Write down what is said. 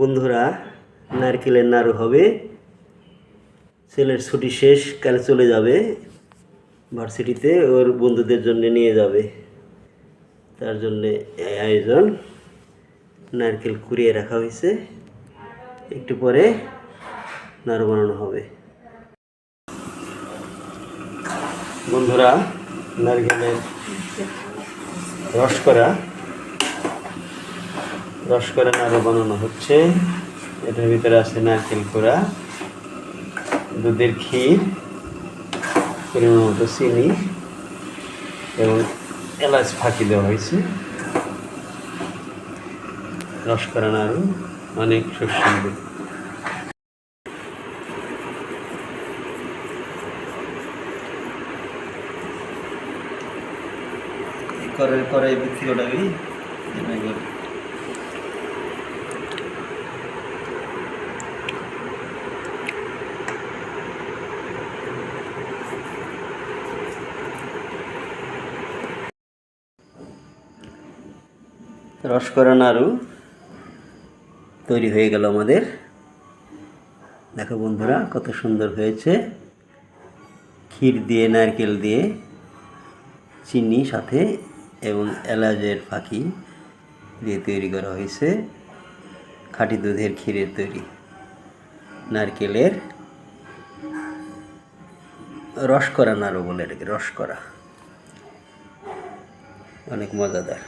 বন্ধুরা, নারকেলের নাড়ু হবে। ছেলের ছুটি শেষ, কালে চলে যাবে ভার্সিটিতে, ওর বন্ধুদের জন্য নিয়ে যাবে। তার জন্যে আয়োজন, নারকেল কুড়িয়ে রাখা হয়েছে। একটু পরে নাড়ু বানানো হবে। বন্ধুরা, নারকেলের রস করা রস করে নাড়ু বানানো হচ্ছে। এটার ভিতরে আছে নারকেল কোড়া, দুধের ক্ষীর, পরিমাণ মতো চিনি এবং এলাচ ফাঁকি দেওয়া হয়েছে। রস করা নাড়ু অনেক সুস্বাদু করে করে বিক্রি ওটাবি রস করা নাড়ু তৈরি হয়ে গেল আমাদের। দেখো বন্ধুরা, কত সুন্দর হয়েছে। ক্ষীর দিয়ে, নারকেল দিয়ে, চিনি সাথে এবং এলাচের ফাঁকি দিয়ে তৈরি করা হয়েছে। খাঁটি দুধের ক্ষীরের তৈরি নারকেলের রস করা নাড়ু বলে এটাকে রস করা অনেক মজাদার।